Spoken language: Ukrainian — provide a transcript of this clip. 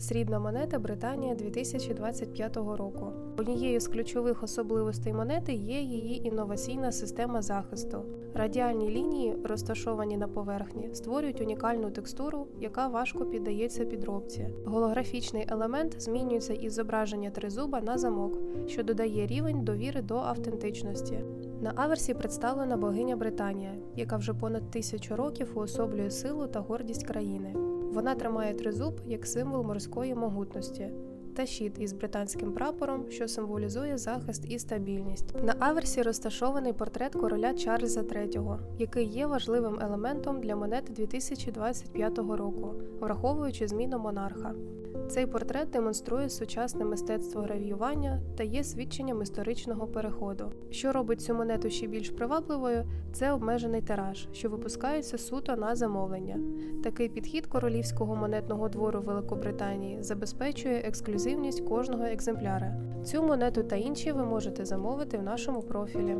Срібна монета Британія 2025 року. Однією з ключових особливостей монети є її інноваційна система захисту. Радіальні лінії, розташовані на поверхні, створюють унікальну текстуру, яка важко піддається підробці. Голографічний елемент змінюється із зображення тризуба на замок, що додає рівень довіри до автентичності. На аверсі представлена богиня Британія, яка вже понад тисячу років уособлює силу та гордість країни. Вона тримає тризуб як символ морської могутності та щит із британським прапором, що символізує захист і стабільність. На аверсі розташований портрет короля Чарльза III, який є важливим елементом для монет 2025 року, враховуючи зміну монарха. Цей портрет демонструє сучасне мистецтво гравіювання та є свідченням історичного переходу. Що робить цю монету ще більш привабливою, це обмежений тираж, що випускається суто на замовлення. Такий підхід королівського монетного двору Великобританії забезпечує ексклюзивність кожного екземпляра. Цю монету та інші ви можете замовити в нашому профілі.